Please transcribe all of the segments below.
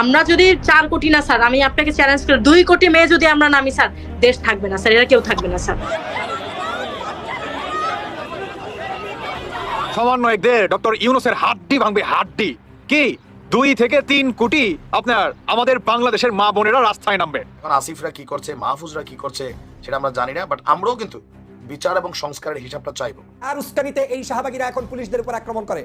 আমরা যদি চার কোটি না স্যার আমি আপনাকে চ্যালেঞ্জ করি দুই কোটি মেয়ে যদি আমরা নামি স্যার দেশ থাকবে না স্যার এরা কেউ থাকবে না স্যার। সমন্বয়কদের ডক্টর ইউনুসের হাড্ডি ভাঙবে হাড্ডি। কি? দুই থেকে তিন কোটি আপনার আমাদের বাংলাদেশের মা বোনেরা রাস্তায় নামবে। এখন আসিফরা কি করছে মাহফুজরা কি করছে সেটা আমরা জানি না বাট আমরাও কিন্তু বিচার এবং সংস্কারের হিসাবটা চাইব। কার উস্কানিতে এই শাহবাগীরা এখন পুলিশদের উপর আক্রমণ করে?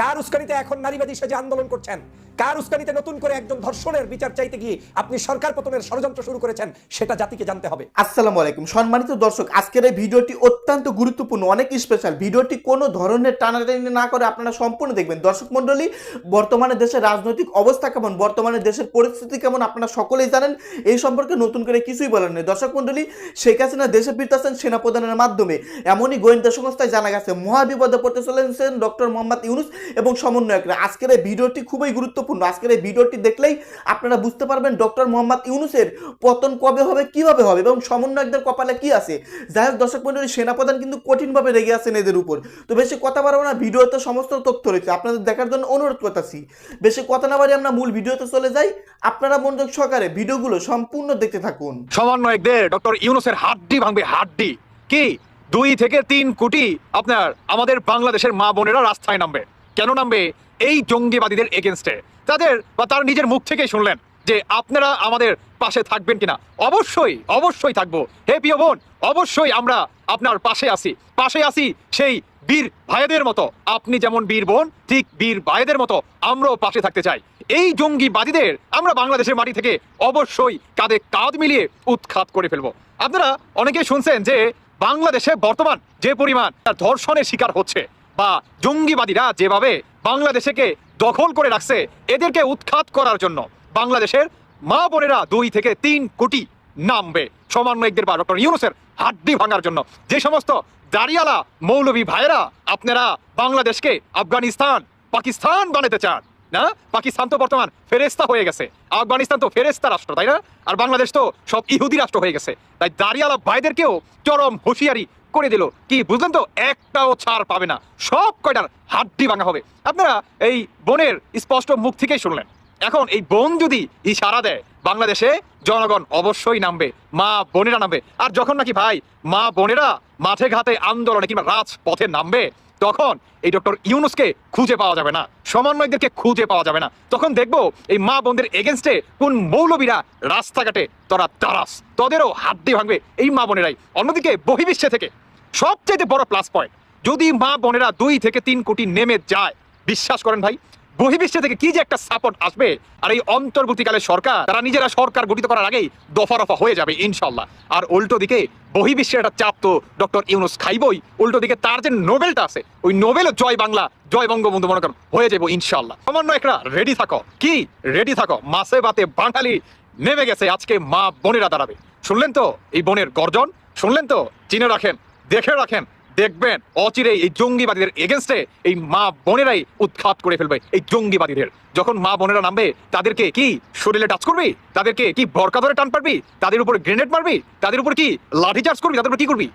কার উস্কানিতে এখন নারীবাদী সেজে আন্দোলন করছেন? কার উস্কানিতে নতুন করে একজন ধর্ষণের বিচার চাইতে গিয়ে আপনি সরকার পতনের ষড়যন্ত্র শুরু করেছেন, সেটা জাতিকে জানতে হবে। আসসালামু আলাইকুম। সম্মানিত দর্শক, আজকের এই ভিডিওটি অত্যন্ত গুরুত্বপূর্ণ, অনেক স্পেশাল ভিডিওটি কোনো ধরনের টানাটানি না করে আপনারা সম্পূর্ণ দেখবেন। দর্শক মণ্ডলী, বর্তমানে দেশের রাজনৈতিক অবস্থা কেমন? বর্তমানে দেশের পরিস্থিতি কেমন? আপনারা সকলেই জানেন, এই সম্পর্কে নতুন করে কিছুই বলেন নেই। দর্শক মণ্ডলী, শেখ হাসিনা দেশে ফিরতেছেন সেনাপ্রধানের মাধ্যমে। এমনই গোয়েন্দা সংস্থায় জানা গেছে, মহাবিপদে পড়তে চলেছেন ডক্টর মোহাম্মদ ইউনুস এবং সমন্বয়করা। আজকের এই ভিডিওটি খুবই গুরুত্বপূর্ণ। আজকের এই ভিডিওটি দেখলেই আপনারা বুঝতে পারবেন ডক্টর মোহাম্মদ ইউনুসের পতন কবে হবে, কীভাবে হবে এবং সমন্বয়কদের কপালে কি আছে। যাই হোক দর্শক মন্ডলী সেনাপ্রধান কিন্তু কঠিনভাবে রেগে আছেন এদের উপর। তো বেশি কথা বাড়াবো না, ভিডিওতে সমস্ত তথ্য রয়েছে। আপনাদের দেখার জন্য অনুরোধ করতেছি। বেশি কথা না বাড়ি আমরা মূল ভিডিওতে চলে যাই। আপনারা মনোযোগ সহকারে ভিডিওগুলো সম্পূর্ণ দেখতে থাকুন। সমন্বয়কদের ডক্টর ইউনুসের হাড্ডি ভাঙবে, হাড্ডি। কি? দুই থেকে তিন কোটি আপনার আমাদের বাংলাদেশের মা বোনেরা রাস্তায় নামবে। কেন নামবে? এই জঙ্গিবাদীদের এগেনস্টে তাদের বা তার নিজের মুখ থেকেই শুনলেন যে আপনারা আমাদের পাশে থাকবেন কিনা। অবশ্যই অবশ্যই থাকব। হে প্রিয় বোন, অবশ্যই আমরা আপনার পাশে আছি। পাশে আছি সেই বীর ভাইদের মতো। আপনি যেমন বীর বোন, ঠিক বীর ভাইদের মতো আমরাও পাশে থাকতে চাই। এই জঙ্গিবাদীদের আমরা বাংলাদেশের মাটি থেকে অবশ্যই কাঁধে কাঁধ মিলিয়ে উৎখাত করে ফেলব। আপনারা অনেকেই শুনছেন যে বাংলাদেশে বর্তমান যে পরিমাণ ধর্ষণের শিকার হচ্ছে বা জঙ্গিবাদীরা যেভাবে বাংলাদেশকে দখল করে রাখছে, এদেরকে উৎখাত করার জন্য বাংলাদেশের মা বোনেরা দুই থেকে তিন কোটি নামবে সমন্বয়কদের বা ডক্টর ইউনুসের হাড্ডি ভাঙার জন্য। যে সমস্ত দাঁড়িয়ালা মৌলবী ভাইয়েরা, আপনারা বাংলাদেশকে আফগানিস্তান, পাকিস্তান বানাতে চান, না? পাকিস্তান তো বর্তমান ফেরেস্তা হয়ে গেছে। আফগানিস্তান তো ফেরেস্তা রাষ্ট্র, তাই না? আর বাংলাদেশ তো সব ইহুদি রাষ্ট্র হয়ে গেছে। তাই দাঁড়িয়ালা ভাইদেরকেও চরম হুঁশিয়ারি করে দিল। কি, বুঝলেন তো? একটাও ছাড় পাবে না। সব কয়টার হাড্ডি ভাঙা হবে। আপনারা এই বোনের স্পষ্ট মুখ থেকেই শুনলেন। এখন এই বোন যদি ইশারা দেয়, বাংলাদেশে জনগণ অবশ্যই নামবে, মা বোনেরা নামবে। আর যখন নাকি ভাই মা বোনেরা মাঠে ঘাটে আন্দোলনে কিংবা রাজপথে নামবে, তখন এই ডক্টর ইউনুসকে খুঁজে পাওয়া যাবে না। সমন্বয়কদেরকে খুঁজে পাওয়া যাবে না। তখন দেখব এই মা বোনদের এগেনস্টে কোন মৌলবীরা রাস্তাঘাটে তারা তারাস। তাদেরও হাড্ডি ভাঙবে এই মা বোনেরাই। অন্যদিকে বহির্বিশ্বে থেকে সবচেয়ে বড় প্লাস পয়েন্ট যদি মা বোনেরা দুই থেকে তিন কোটি নেমে যায়, বিশ্বাস করেন ভাই, বহির্বিশ্বে থেকে কি যে একটা সাপোর্ট আসবে, আর এই অন্তর্বর্তীকালে সরকার, তারা নিজেরা সরকার গঠিত করার আগেই দফা রফা হয়ে যাবে, ইনশাল্লাহ। আর উল্টো দিকে বহির্বিশ্বের একটা চাপ তো ডক্টর ইউনুস খাইবই, উল্টো দিকে তার যে নোবেলটা আছে, ওই নোবেলও জয় বাংলা, জয় বঙ্গবন্ধু মনে করেন, হয়ে যাব, ইনশাল্লাহ। সামান্য একটা রেডি থাকো। কি? রেডি থাকো। মাসে বাতে বাঙালি নেমে গেছে, আজকে মা বোনেরা দাঁড়াবে। শুনলেন তো? এই বোনের গর্জন? শুনলেন তো? চিনে রাখেন। দেখে রাখেন, দেখবেন অচিরে এই জঙ্গিবাদীদের এগেনস্টে এই মা বোনেরাই উৎখাত করে ফেলবে এই জঙ্গিবাদীদের। যখন মা বোনেরা নামবে, তাদেরকে কি শরীরে টাচ করবি? তাদেরকে কি বরকা ধরে টান পারবি? তাদের উপর গ্রেনেড মারবি? তাদের উপর কি লাঠি চার্জ করবি? তাদের উপর কি করবি?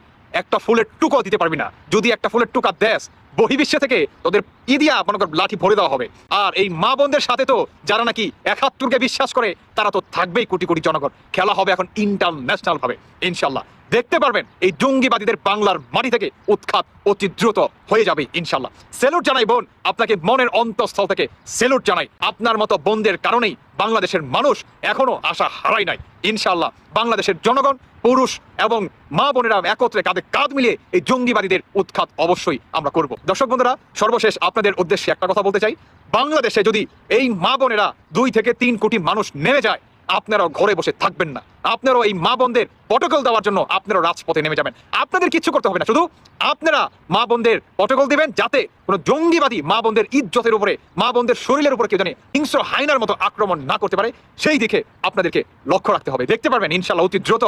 একটা ফুলের টুকো দিতে পারবি না। যদি একটা ফুলের টুকা দেশ বহির্বিশ্বে থেকে তোদের ই দিয়া মনে কর লাঠি ভরে দেওয়া হবে। আর এই মা বোনদের সাথে তো যারা নাকি একাত্তরকে বিশ্বাস করে, তারা তো থাকবেই কোটি কোটি জনগণ। খেলা হবে এখন ইন্টারন্যাশনাল ভাবে, ইনশাল্লাহ। দেখতে পারবেন, এই জঙ্গিবাদীদের বাংলার মাটি থেকে উৎখাত, অতি দ্রুত হয়ে যাবে, ইনশাল্লাহ। সেলুট জানাই বোন, আপনাকে মনের অন্তঃস্থল থেকে সেলুট জানাই। আপনার মতো বোনদের কারণেই বাংলাদেশের মানুষ এখনও আশা হারাই নাই, ইনশাল্লাহ। বাংলাদেশের জনগণ, পুরুষ এবং মা বোনেরা একত্রে কাঁধে কাঁধ মিলিয়ে এই জঙ্গিবাদীদের উৎখাত অবশ্যই আমরা করব। দর্শক বন্ধুরা, সর্বশেষ আপনাদের উদ্দেশ্যে একটা কথা বলতে চাই। বাংলাদেশে যদি এই মা বোনেরা দুই থেকে তিন কোটি মানুষ নেমে যায়, আপনারাও ঘরে বসে থাকবেন না। আপনারাও এই মা বোনদের পটকল দেওয়ার জন্য আপনারাও রাজপথে নেমে যাবেন। আপনাদের কিছু করতে হবে না। শুধু আপনারা মা বোনদের পটকল দিবেন, যাতে কোনো জঙ্গিবাদী মা বোনদের ইজ্জতের উপরে, মা বোনদের শরীরের উপরে কেউ জানে হিংস্র হাইনার মতো আক্রমণ না করতে পারে, সেই দিকে আপনাদেরকে লক্ষ্য রাখতে হবে। দেখতে পারবেন ইনশাল্লাহ অতি দ্রুত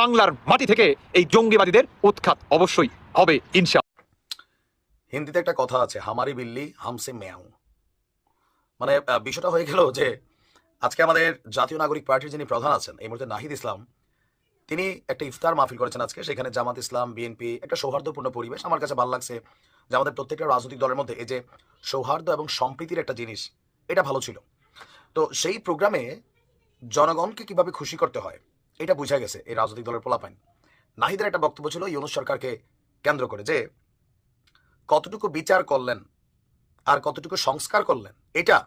বাংলার মাটি থেকে এই জঙ্গিবাদীদের উৎখাত অবশ্যই হবে ইনশাল্লাহ হিন্দিতে একটা কথা আছে, হামারি বিল্লি হামসে মেয়াও মানে বিষয়টা হয়ে গেল যে, আজকে আমাদের জাতীয় নাগরিক পার্টির যিনি প্রধান আছেন, এই মুহূর্তে নাহিদ ইসলাম, তিনি একটা ইফতার মাহফিল করেছেন আজকে, সেখানে জামাত ইসলাম, বিএনপি, একটা সৌহার্দ্যপূর্ণ পরিবেশ আমার কাছে ভালো লাগছে যে আমাদের প্রত্যেকটা রাজনৈতিক দলের মধ্যে এই যে সৌহার্দ্য এবং সম্প্রীতির একটা জিনিস, এটা ভালো ছিল। তো সেই প্রোগ্রামে জনগণকে কীভাবে খুশি করতে হয়, এটা বুঝা গেছে এই রাজনৈতিক দলের পোলাপাইন। নাহিদের একটা বক্তব্য ছিল, ইউনুস সরকারকে কেন্দ্র করে যে কতটুকু বিচার করলেন আর কতটুকু সংস্কার করলেন, এটা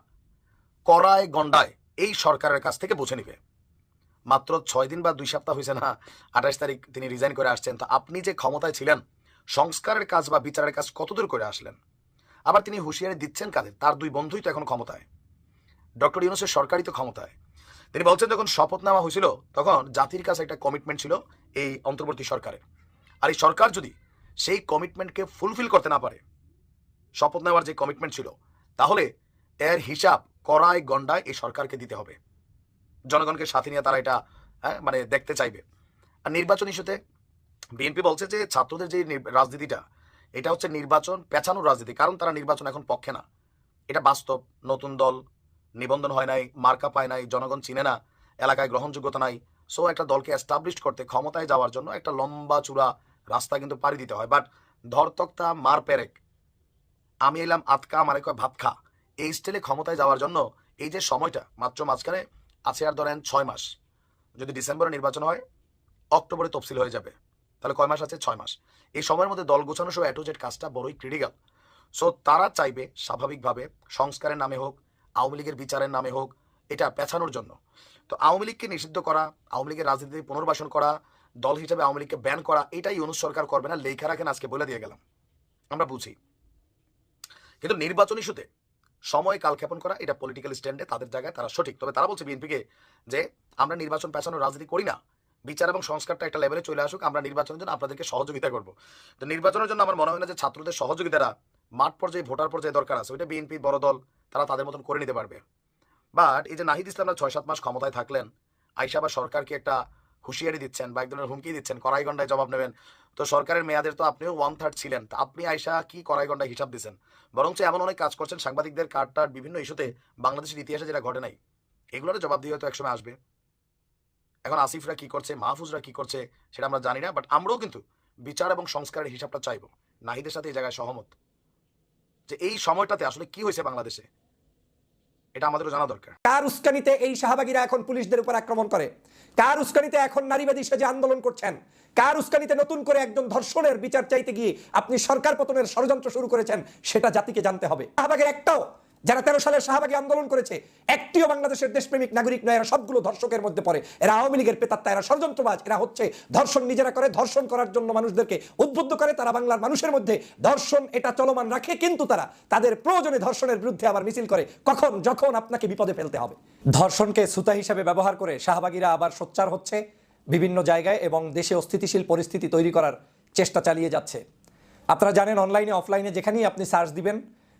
করায় গন্ডায় এই সরকারের কাছ থেকে বুঝে নিবে। মাত্র ছয় দিন বা দুই সপ্তাহ হয়েছে না, আঠাশ তারিখ তিনি রিজাইন করে আসছেন। তো আপনি যে ক্ষমতায় ছিলেন, সংস্কারের কাজ বা বিচারের কাজ কতদূর করে আসলেন? আবার তিনি হুঁশিয়ারি দিচ্ছেন কাদের? তার দুই বন্ধুই তো এখন ক্ষমতায়। ডক্টর ইউনুসের সরকারই তো ক্ষমতায়। তিনি বলছেন, যখন শপথ নেওয়া হয়েছিল, তখন জাতির কাছে একটা কমিটমেন্ট ছিল এই অন্তর্বর্তী সরকারের আর এই সরকার যদি সেই কমিটমেন্টকে ফুলফিল করতে না পারে। শপথ নেওয়ার যে কমিটমেন্ট ছিল তাহলে এর হিসাব করায় গন্ডায় এই সরকারকে দিতে হবে। জনগণকে সাথে নিয়ে তারা এটা হ্যাঁ, মানে দেখতে চাইবে। আর নির্বাচন ইস্যুতে বিএনপি বলছে যে ছাত্রদের যে রাজনীতিটা এটা হচ্ছে নির্বাচন পেছানোর রাজনীতি কারণ তারা নির্বাচন এখন পক্ষে না। এটা বাস্তব নতুন দল নিবন্ধন হয় নাই মার্কা পায় নাই জনগণ চিনে না এলাকায় গ্রহণযোগ্যতা নাই। সো একটা দলকে এস্টাবলিশ করতে ক্ষমতায় যাওয়ার জন্য একটা লম্বা চূড়া রাস্তা কিন্তু পাড়ি দিতে হয় বাট ধরতক্তা মার পেরেক। আমি এলাম আতকা আমার কয় ভাত খা। এই স্টাইলে ক্ষমতায় যাওয়ার জন্য এই যে সময়টা, মাত্র মাঝখানে আছে আর ধরেন ছয় মাস। যদি ডিসেম্বরে নির্বাচন হয়, অক্টোবরে তফসিল হয়ে যাবে। তাহলে কয় মাস আছে? ছয় মাস। এই সময়ের মধ্যে দল গোছানো সহ অ্যাটোজেট কাজটা বড়ই ক্রিটিক্যাল সো তারা চাইবে স্বাভাবিকভাবে সংস্কারের নামে হোক, আওয়ামী লীগের বিচারের নামে হোক, এটা পেছানোর জন্য। তো আওয়ামী লীগকে নিষিদ্ধ করা, আওয়ামী লীগের রাজনীতি পুনর্বাসন করা দল হিসেবে আওয়ামী লীগকে ব্যান করা, এটাই অনু সরকার করবে না, লেখা রাখেন আজকে বলে দিয়ে গেলাম। আমরা বুঝি। কিন্তু নির্বাচন ইস্যুতে সময় কালক্ষেপণ করা, এটা পলিটিক্যাল স্ট্যান্ডে তাদের জায়গায় তারা সঠিক। তবে তারা বলছে বিএনপিকে যে, আমরা নির্বাচন পেছানোর রাজনীতি করি না। বিচার এবং সংস্কারটা একটা লেভেলে চলে আসুক, আমরা নির্বাচনের জন্য আপনাদেরকে সহযোগিতা করব। তো নির্বাচনের জন্য আমার মনে হয় না যে ছাত্রদের সহযোগিতারা মাঠ পর্যায়ে, ভোটার পর্যায়ে দরকার আছে। ওইটা বিএনপি বড় দল, তারা তাদের মতন করে নিতে পারবে। বাট এই যে নাহিদ ইসলামরা ছয় সাত মাস ক্ষমতায় থাকলেন, আইসা আবার সরকারকে একটা হুঁশিয়ারি দিচ্ছেন বা এক ধরনের হুমকি দিচ্ছেন কড়াইগন্ডায় জবাব নেবেন। তো সরকারের মেয়াদের তো আপনিও ওয়ান থার্ড ছিলেন, তা আপনি আইসা কি কড়াইগন্ডায় হিসাব দিচ্ছেন? বরঞ্চ এমন অনেক কাজ করছেন, সাংবাদিকদের কার্ডটার বিভিন্ন ইস্যুতে বাংলাদেশের ইতিহাসে যেটা ঘটে নাই এগুলোর জবাব দিয়ে হয়তো একসময় আসবে। এখন আসিফরা কি করছে, মাহফুজরা কি করছে সেটা আমরা জানি না বাট আমরাও কিন্তু বিচার এবং সংস্কারের হিসাবটা চাইব। নাহিদের সাথে এই জায়গায় সহমত। যে এই সময়টাতে আসলে কি হয়েছে বাংলাদেশে? এটা আমাদেরও জানা দরকার। কার উস্কানিতে এই শাহবাগীরা এখন পুলিশদের উপর আক্রমণ করে? কার উস্কানিতে এখন নারীবাদী সেজে আন্দোলন করছেন? কার উস্কানিতে নতুন করে একজন ধর্ষণের বিচার চাইতে গিয়ে আপনি সরকার পতনের ষড়যন্ত্র শুরু করেছেন, সেটা জাতিকে জানতে হবে। শাহবাগের একটাও যারা তেরো সালের শাহবাগী আন্দোলন করেছে, একটিও বাংলাদেশের দেশপ্রেমিক, নাগরিক নয়, এরা সবগুলো ধর্ষকের মধ্যে পড়ে। এরা আওয়ামী লীগের পেতাত্তা, এরা ষড়যন্ত্রবাজ, এরা হচ্ছে ধর্ষণ নিজেরা করে, ধর্ষণ করার জন্য মানুষদেরকে উদ্বুদ্ধ করে, তারা বাংলার মানুষের মধ্যে ধর্ষণ এটা চলমান রাখে, কিন্তু তারা তাদের প্রয়োজনে ধর্ষণের বিরুদ্ধে আবার মিছিল করে, কখন, যখন আপনাকে বিপদে ফেলতে হবে। ধর্ষণকে সুতা হিসাবে ব্যবহার করে শাহবাগীরা আবার সোচ্চার হচ্ছে, বিভিন্ন জায়গায় এবং দেশে অস্থিতিশীল পরিস্থিতি তৈরি করার চেষ্টা চালিয়ে যাচ্ছে। আপনারা জানেন, অনলাইনে, অফলাইনে যেখানেই আপনি সার্চ দিবেন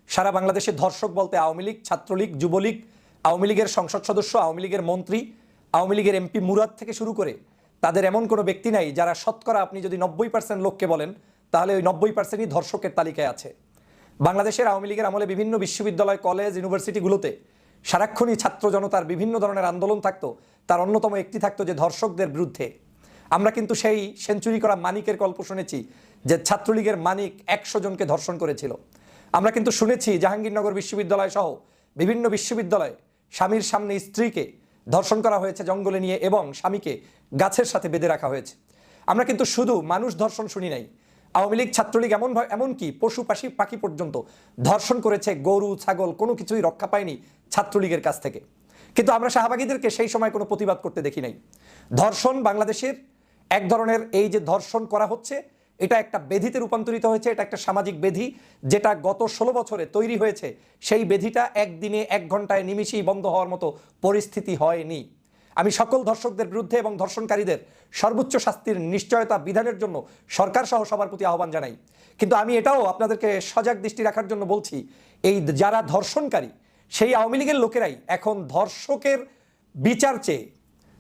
সারা বাংলাদেশে ধর্ষক বলতে আওয়ামী লীগ, ছাত্রলীগ, যুবলীগ, আওয়ামী লীগের সংসদ সদস্য, আওয়ামী লীগের মন্ত্রী, আওয়ামী লীগের এমপি মুরাদ থেকে শুরু করে তাদের এমন কোনো ব্যক্তি নাই যারা শতকরা আপনি যদি নব্বই পার্সেন্ট লোককে বলেন, তাহলে ওই নব্বই পার্সেন্টই ধর্ষকের তালিকায় আছে। বাংলাদেশের আওয়ামী লীগের আমলে বিভিন্ন বিশ্ববিদ্যালয়, কলেজ, ইউনিভার্সিটিগুলোতে সারাক্ষণই ছাত্র জনতার বিভিন্ন ধরনের আন্দোলন থাকতো, তার অন্যতম একটি থাকতো যে ধর্ষকদের বিরুদ্ধে। আমরা কিন্তু সেই সেঞ্চুরি করা মানিকের গল্প শুনেছি যে ছাত্রলীগের মানিক একশো জনকে ধর্ষণ করেছিল। আমরা কিন্তু শুনেছি জাহাঙ্গীরনগর বিশ্ববিদ্যালয় সহ বিভিন্ন বিশ্ববিদ্যালয়ে স্বামীর সামনে স্ত্রীকে ধর্ষণ করা হয়েছে জঙ্গলে নিয়ে এবং স্বামীকে গাছের সাথে বেঁধে রাখা হয়েছে। আমরা কিন্তু শুধু মানুষ ধর্ষণ শুনি নাই। আওয়ামী লীগ, ছাত্রলীগ এমন এমনকি পশু পাখি পাখি পর্যন্ত ধর্ষণ করেছে, গরু, ছাগল কোনো কিছুই রক্ষা পায়নি ছাত্রলীগের কাছ থেকে। কিন্তু আমরা শাহবাগীদেরকে সেই সময় কোনো প্রতিবাদ করতে দেখি নাই। ধর্ষণ বাংলাদেশের এক ধরনের এই যে ধর্ষণ করা হচ্ছে এটা একটা বেধিতে রূপান্তরিত হয়েছে, এটা একটা সামাজিক বেধি, যেটা গত ষোলো বছরে তৈরি হয়েছে। সেই বেধিটা একদিনে এক ঘন্টায় নিমিষেই বন্ধ হওয়ার মতো পরিস্থিতি হয়নি। আমি সকল ধর্ষকদের বিরুদ্ধে এবং ধর্ষণকারীদের সর্বোচ্চ শাস্তির নিশ্চয়তা বিধানের জন্য সরকার সহ সবার প্রতি আহ্বান জানাই। কিন্তু আমি এটাও আপনাদেরকে সজাগ দৃষ্টি রাখার জন্য বলছি, এই যারা ধর্ষণকারী, সেই আওয়ামী লীগের লোকেরাই এখন ধর্ষকের বিচার চেয়ে,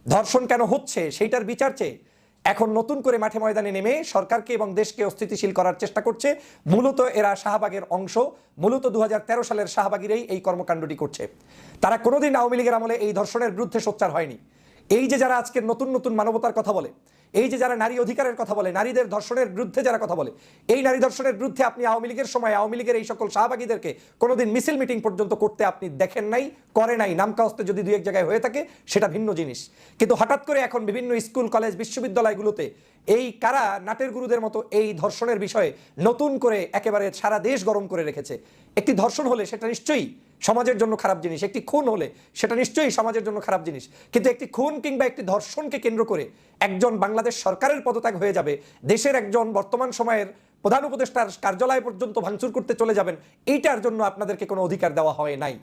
ধর্ষণ কেন হচ্ছে, সেইটার বিচার চেয়ে এখন নতুন করে মাঠে ময়দানে নেমে সরকারকে এবং দেশকে অস্থিতিশীল করার চেষ্টা করছে। মূলত এরা শাহবাগের অংশ। মূলত দু হাজার তেরো সালের শাহবাগিরেই এই কর্মকাণ্ডটি করছে। তারা কোনোদিন আওয়ামী লীগের আমলে এই ধর্ষণের বিরুদ্ধে সোচ্চার হয়নি। এই যে যারা আজকের নতুন নতুন মানবতার কথা বলে এই যে যারা নারী অধিকারের কথা বলে, নারীদের ধর্ষণের বিরুদ্ধে যারা কথা বলে, এই নারী ধর্ষণের বিরুদ্ধে আপনি আওয়ামী লীগের সময় আওয়ামী লীগের এই সকল শাহবাগীদেরকে কোনোদিন মিছিল মিটিং পর্যন্ত করতে আপনি দেখেন নাই, করে নাই নামকাস্তে যদি দুই এক জায়গায় হয়ে থাকে, সেটা ভিন্ন জিনিস। কিন্তু হঠাৎ করে এখন বিভিন্ন স্কুল, কলেজ, বিশ্ববিদ্যালয়গুলোতে এই কারা নাটের গুরুদের মতো এই ধর্ষণের বিষয়ে নতুন করে একেবারে সারা দেশ গরম করে রেখেছে। একটি ধর্ষণ হলে সেটা নিশ্চয়ই সমাজের জন্য খারাপ জিনিস, একটি খুন হলে সেটা নিশ্চয়ই সমাজের জন্য খারাপ জিনিস। কিন্তু একটি খুন কিংবা একটি ধর্ষণকে কেন্দ্র করে একজন বাংলাদেশ সরকারের পদত্যাগ হয়ে যাবে, দেশের একজন বর্তমান সময়ের প্রধান উপদেষ্টার কার্যালয় পর্যন্ত ভাঙচুর করতে চলে যাবেন, এইটার জন্য আপনাদেরকে কোনো অধিকার দেওয়া হয় নাই।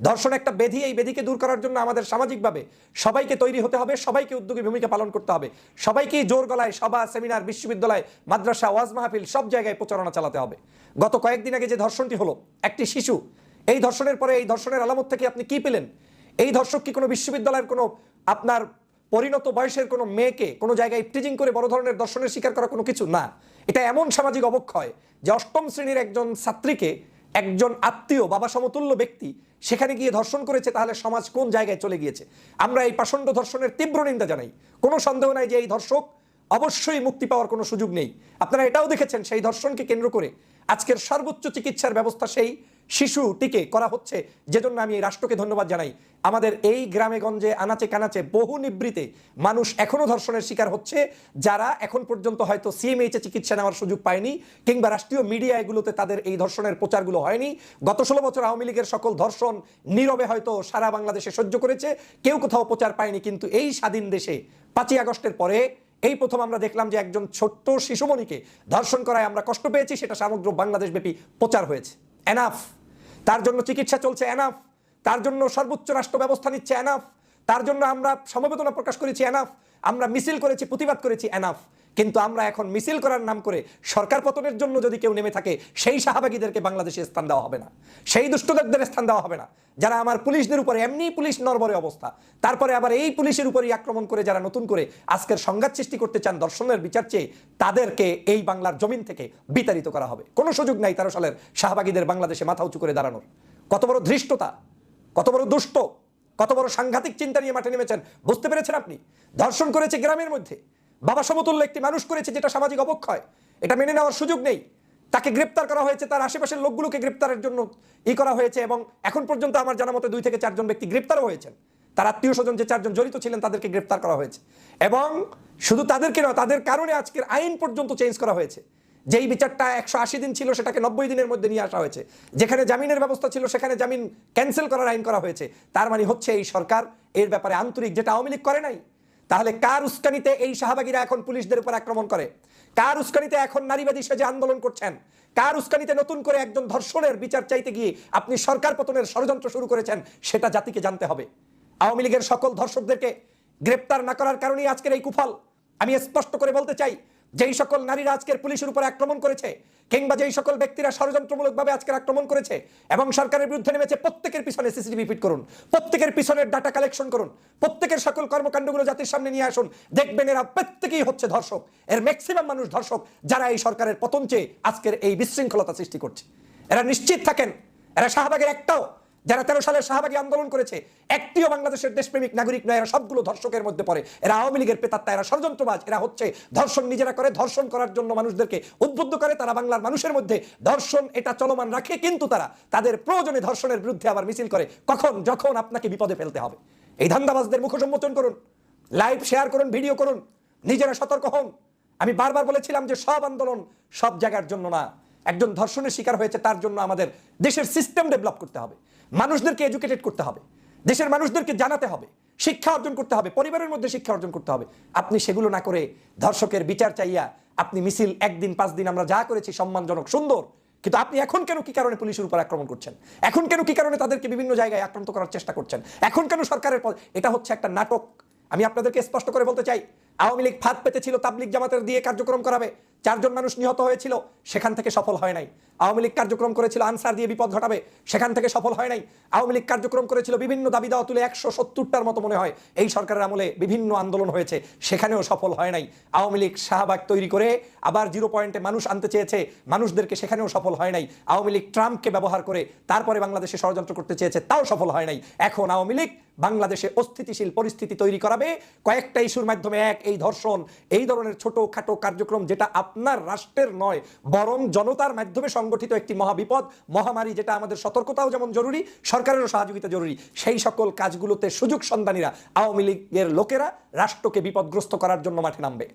ধর্ষণ একটা বেধি, এই বেধিকে দূর করার জন্য আমাদের সামাজিকভাবে সবাইকে তৈরি হতে হবে, সবাইকে উদ্যোগী ভূমিকা পালন করতে হবে। সবাইকেই জোর গলায় সভা, সেমিনার, বিশ্ববিদ্যালয়, মাদ্রাসা, ওয়াজ মাহফিল সব জায়গায় প্রচারণা চালাতে হবে। গত কয়েকদিন আগে যে ধর্ষণটি হলো, একটি শিশু এই ধর্ষণের পরে, এই ধর্ষণের আলামত থেকে আপনি কি পেলেন? এই ধর্ষক কি কোনো বিশ্ববিদ্যালয়ের কোনো আপনার পরিণত বয়সের কোনো মেয়েকে কোনো জায়গায় টিজিং করে বড় ধরনের দর্শনের শিকার করা কোনো কিছু? না। এটা এমন সামাজিক অবক্ষয় যে অষ্টম শ্রেণির একজন ছাত্রীকে একজন আত্মীয়, বাবা সমতুল্য ব্যক্তি সেখানে গিয়ে ধর্ষণ করেছে, তাহলে সমাজ কোন জায়গায় চলে গিয়েছে? আমরা এই পাষণ্ড ধর্ষণের তীব্র নিন্দা জানাই। কোনো সন্দেহ নাই যে এই ধর্ষক অবশ্যই মুক্তি পাওয়ার কোনো সুযোগ নেই। আপনারা এটাও দেখেছেন, সেই ধর্ষণকে কেন্দ্র করে আজকের সর্বোচ্চ চিকিৎসার ব্যবস্থা সেই শিশুটিকে করা হচ্ছে। যেজন্য আমি এই রাষ্ট্রকে ধন্যবাদ জানাই। আমাদের এই গ্রামে গঞ্জে আনাচে কানাচে বহু নিবৃতে মানুষ এখনও ধর্ষণের শিকার হচ্ছে, যারা এখন পর্যন্ত হয়তো সিএমএইচে চিকিৎসা নেওয়ার সুযোগ পায়নি কিংবা রাষ্ট্রীয় মিডিয়া এগুলোতে তাদের এই ধর্ষণের প্রচারগুলো হয়নি। গত ষোলো বছর আওয়ামী লীগের সকল ধর্ষণ নীরবে হয়তো সারা বাংলাদেশে সহ্য করেছে, কেউ কোথাও প্রচার পায়নি, কিন্তু এই স্বাধীন দেশে পাঁচই আগস্টের পরে এই প্রথম আমরা দেখলাম যে একজন ছোট্ট শিশুমণিকে ধর্ষণ করায় আমরা কষ্ট পেয়েছি, সেটা সমগ্র বাংলাদেশ ব্যাপী প্রচার হয়েছে। এনাফ তার জন্য চিকিৎসা চলছে এনাফ তার জন্য সর্বোচ্চ রাষ্ট্র ব্যবস্থা নিচ্ছে এনাফ তার জন্য আমরা সমবেদনা প্রকাশ করেছি এনাফ আমরা মিছিল করেছি, প্রতিবাদ করেছি এনাফ কিন্তু আমরা এখন মিছিল করার নাম করে সরকার পতনের জন্য যদি কেউ নেমে থাকে, সেই শাহবাগীদেরকে বাংলাদেশে স্থান দেওয়া হবে না। সেই দুষ্টদের স্থান দেওয়া হবে না। যারা আমার পুলিশদের উপরে, এমনি পুলিশ নরবরে অবস্থা। তারপরে আবার এই পুলিশের উপরই আক্রমণ করে, যারা নতুন করে আজকের সংঘাত সৃষ্টি করতে চান, দর্শনের বিচার চেয়ে, তাদেরকে এই বাংলার জমিন থেকে বিতাড়িত করা হবে। কোনো সুযোগ নাই তেরো সালের শাহবাগীদের বাংলাদেশে মাথা উঁচু করে দাঁড়ানোর। কত বড় ধৃষ্টতা, কত বড় দুষ্ট, কত বড় সাংঘাতিক চিন্তা নিয়ে মাঠে নেমেছেন, বুঝতে পেরেছেন আপনি? ধর্ষণ করেছে গ্রামের মধ্যে। বাবা সমতুল্য একটি মানুষ করেছে যেটা সামাজিক অবক্ষয়। এটা মেনে নেওয়ার সুযোগ নেই। তাকে গ্রেপ্তার করা হয়েছে, তার আশেপাশের লোকগুলোকে গ্রেপ্তারের জন্য ই করা হয়েছে এবং এখন পর্যন্ত আমার জানা মতে দুই থেকে চারজন ব্যক্তি গ্রেপ্তারও হয়েছেন। তার আত্মীয় স্বজন যে চারজন জড়িত ছিলেন তাদেরকে গ্রেপ্তার করা হয়েছে। এবং শুধু তাদেরকে নয়, তাদের কারণে আজকের আইন পর্যন্ত চেঞ্জ করা হয়েছে। যেই বিচারটা একশো আশি দিন ছিল সেটাকে নব্বই দিনের মধ্যে নিয়ে আসা হয়েছে। যেখানে জামিনের ব্যবস্থা ছিল সেখানে জামিন ক্যান্সেল করার আইন করা হয়েছে। তার মানে হচ্ছে এই সরকার এর ব্যাপারে আন্তরিক যেটা আওয়ামী লীগ করে নাই তাহলে কার উস্কানিতে এই শাহবাগীরা এখন পুলিশদের উপর আক্রমণ করে? কার উস্কানিতে এখন নারীবাদী সেজে আন্দোলন করছেন? কার উস্কানিতে নতুন করে একজন ধর্ষণের বিচার চাইতে গিয়ে আপনি সরকার পতনের ষড়যন্ত্র শুরু করেছেন, সেটা জাতিকে জানতে হবে। আওয়ামী লীগের সকল ধর্ষকদেরকে গ্রেপ্তার না করার কারণেই আজকের এই কুফল। আমি স্পষ্ট করে বলতে চাই যেই সকল নারীরা আজকের পুলিশের উপর আক্রমণ করেছে, কিংবা যেই সকল ব্যক্তিরা ষড়যন্ত্রমূলকভাবে আজকের আক্রমণ করেছে এবং সরকারের বিরুদ্ধে নেমেছে, প্রত্যেকের পিছনে সিসিটিভি ফিট করুন, প্রত্যেকের পিছনের ডাটা কালেকশন করুন, প্রত্যেকের সকল কর্মকাণ্ডগুলো জাতির সামনে নিয়ে আসুন, দেখবেন এরা প্রত্যেকেই হচ্ছে ধর্ষক, এর ম্যাক্সিমাম মানুষ ধর্ষক যারা এই সরকারের পতন চেয়ে আজকের এই বিশৃঙ্খলতা সৃষ্টি করছে। এরা নিশ্চিত থাকেন, এরা শাহবাগের একটাও যারা তেরো সালের শাহবাগী আন্দোলন করেছে, একটিও বাংলাদেশের দেশপ্রেমিক, নাগরিক নয়, এরা সবগুলো ধর্ষকের মধ্যে পড়ে। এরা আওয়ামী লীগের পেতাত্তা, এরা ষড়যন্ত্রবাজ, এরা হচ্ছে ধর্ষণ নিজেরা করে, ধর্ষণ করার জন্য মানুষদেরকে উদ্বুদ্ধ করে, তারা বাংলার মানুষের মধ্যে ধর্ষণ এটা চলমান রাখে, কিন্তু তারা তাদের প্রয়োজনে ধর্ষণের বিরুদ্ধে আবার মিছিল করে, কখন, যখন আপনাকে বিপদে ফেলতে হবে। এই ধান্দাবাজদের মুখ সম্মোচন করুন, লাইভ শেয়ার করুন, ভিডিও করুন, নিজেরা সতর্ক হন। আমি বারবার বলেছিলাম যে সব আন্দোলন সব জায়গার জন্য না। একজন ধর্ষণের শিকার হয়েছে, তার জন্য আমাদের দেশের সিস্টেম ডেভেলপ করতে হবে। মানুষদেরকে এডুকেটেড করতে হবে। দেশের মানুষদেরকে জানাতে হবে, শিক্ষা অর্জন করতে হবে, পরিবারের মধ্যে শিক্ষা অর্জন করতে হবে। আপনি সেগুলো না করে ধর্ষকের বিচার চাইয়া আপনি মিছিল একদিন, পাঁচ দিন আমরা যা করেছি সম্মানজনক, সুন্দর, কিন্তু আপনি এখন কেন কি কারণে পুলিশের উপর আক্রমণ করছেন? এখন কেন কি কারণে তাদেরকে বিভিন্ন জায়গায় আক্রান্ত করার চেষ্টা করছেন? এখন কেন সরকারের পদ এটা হচ্ছে একটা নাটক। আমি আপনাদেরকে স্পষ্ট করে বলতে চাই, আওয়ামী লীগ ফাঁদ পেতেছিল তাবলিক জামাতের দিয়ে কার্যক্রম করাবে, চারজন মানুষ নিহত হয়েছিল, সেখান থেকে সফল হয় নাই। আওয়ামী লীগ কার্যক্রম করেছিল, আনসার দিয়ে বিপদ ঘটাবে, সেখান থেকে সফল হয় নাই। আওয়ামী লীগ কার্যক্রম করেছিল, বিভিন্ন দাবি দেওয়া তুলে একশো সত্তরটার মতো মনে হয়, এই সরকারের আমলে বিভিন্ন আন্দোলন হয়েছে, সেখানেও সফল হয় নাই। আওয়ামী লীগ শাহবাগ তৈরি করে আবার জিরো পয়েন্টে মানুষ আনতে চেয়েছে, মানুষদেরকে সেখানেও সফল হয় নাই। আওয়ামী লীগ ট্রাম্পকে ব্যবহার করে তারপরে বাংলাদেশে ষড়যন্ত্র করতে চেয়েছে, তাও সফল হয় নাই। এখন আওয়ামী লীগ বাংলাদেশে অস্থিতিশীল পরিস্থিতি তৈরি করাবে, কয়েকটা ইস্যুর মাধ্যমে এক, এই ধর্ষণ, এই ধরনের ছোট খাটো কার্যক্রম যেটা আপনার রাষ্ট্রের নয়, বরং জনতার মাধ্যমে সংগঠিত একটি মহাবিপদ, মহামারী যেটা আমাদের সতর্কতাও যেমন জরুরি, সরকারেরও সহযোগিতা জরুরি। সেই সকল কাজগুলোতে সুযোগ সন্ধানীরা, আওয়ামী লীগের লোকেরা রাষ্ট্রকে বিপদগ্রস্ত করার জন্য মাঠে নামবে।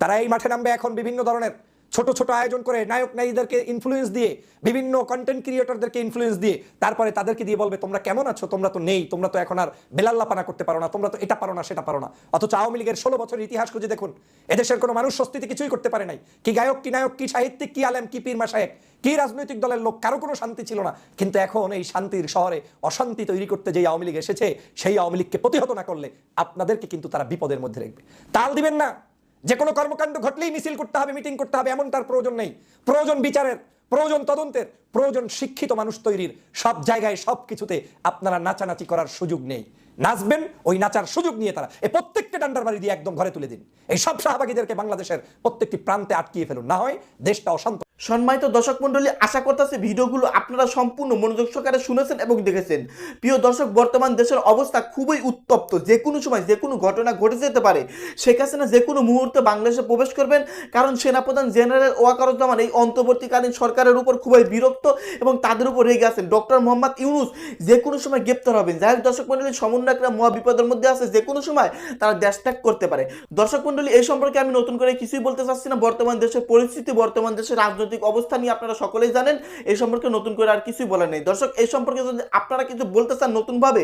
তারা এই মাঠে নামবে এখন বিভিন্ন ধরনের ছোট ছোট আয়োজন করে নায়ক নায়ীদেরকে ইনফ্লুয়েন্স দিয়ে, বিভিন্ন কন্টেন্ট ক্রিয়েটরদেরকে ইনফ্লুয়েন্স দিয়ে, তারপরে তাদেরকে দিয়ে বলবে, তোমরা কেমন আছো? তোমরা তো নেই, তোমরা তো এখন আর বেলাল্লাপানা করতে পারো না, তোমরা তো এটা পারো না, সেটা পারো না। অথচ আওয়ামী লীগের ষোলো বছরের ইতিহাস খুঁজে দেখুন, এদেশের কোনো মানুষ স্বস্তিতে কিছুই করতে পারে নাই। কি গায়ক, কি নায়ক, কি সাহিত্যিক, কি আলেম, কি পীর মাসায়েক কি রাজনৈতিক দলের লোক, কারও কোনো শান্তি ছিল না। কিন্তু এখন এই শান্তির শহরে অশান্তি তৈরি করতে যেই আওয়ামী লীগ এসেছে, সেই আওয়ামী লীগকে প্রতিহত না করলে আপনাদেরকে কিন্তু তারা বিপদের মধ্যে রাখবে। তাল দিবেন না। যে কোনো কর্মকাণ্ড ঘটলেই মিছিল করতে হবে, মিটিং করতে হবে, এমন তার প্রয়োজন নেই। প্রয়োজন বিচারের, প্রয়োজন তদন্তের, প্রয়োজন শিক্ষিত মানুষ তৈরির। সব জায়গায় সব কিছুতে আপনারা নাচানাচি করার সুযোগ নেই। নাচবেন, ওই নাচার সুযোগ নিয়ে তারা, এই প্রত্যেকটা ডান্ডার বাড়ি দিয়ে একদম ঘরে তুলে দিন। এই সব শাহবাগীদেরকে বাংলাদেশের প্রত্যেকটি প্রান্তে আটকিয়ে ফেলুন। না হয় দেশটা অশান্ত সম্মানিত দর্শক মন্ডলী আশা করতেছি ভিডিওগুলো আপনারা সম্পূর্ণ মনোযোগ সহকারে শুনেছেন এবং দেখেছেন। প্রিয় দর্শক, বর্তমান দেশের অবস্থা খুবই উত্তপ্ত। যে কোনো সময় যে কোনো ঘটনা ঘটে যেতে পারে। শেখ হাসিনা যে কোনো মুহূর্তে বাংলাদেশে প্রবেশ করবেন। কারণ সেনাপ্রধান জেনারেল ওয়াকারুজ্জামান এই অন্তর্বর্তীকালীন সরকারের উপর খুবই বিরক্ত এবং তাদের উপর রেগে আছেন। ডক্টর মোহাম্মদ ইউনুস যে কোনো সময় গ্রেপ্তার হবেন। যাই হোক, দর্শক মন্ডলী সমন্বয়করা মহা বিপদের মধ্যে আছে। যে কোনো সময় তারা দেশ ত্যাগ করতে পারে। দর্শক মন্ডলী এই সম্পর্কে আমি নতুন করে কিছুই বলতে চাচ্ছি না। বর্তমান দেশের পরিস্থিতি, বর্তমান দেশের রাজনৈতিক অবস্থা নিয়ে আপনারা সকলেই জানেন এই সম্পর্কে নতুন করে আর কিছুই বলার নেই। দর্শক এই সম্পর্কে যদি আপনারা কিছু বলতে চান নতুনভাবে,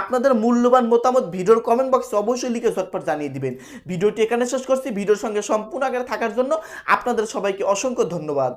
আপনাদের মূল্যবান মতামত ভিডিওর কমেন্ট বক্সে অবশ্যই লিখে ঝটপট জানিয়ে দিবেন। ভিডিওটি এখানে শেষ করছি। ভিডিওর সঙ্গে সম্পূর্ণ আগে থাকার জন্য আপনাদের সবাইকে অসংখ্য ধন্যবাদ।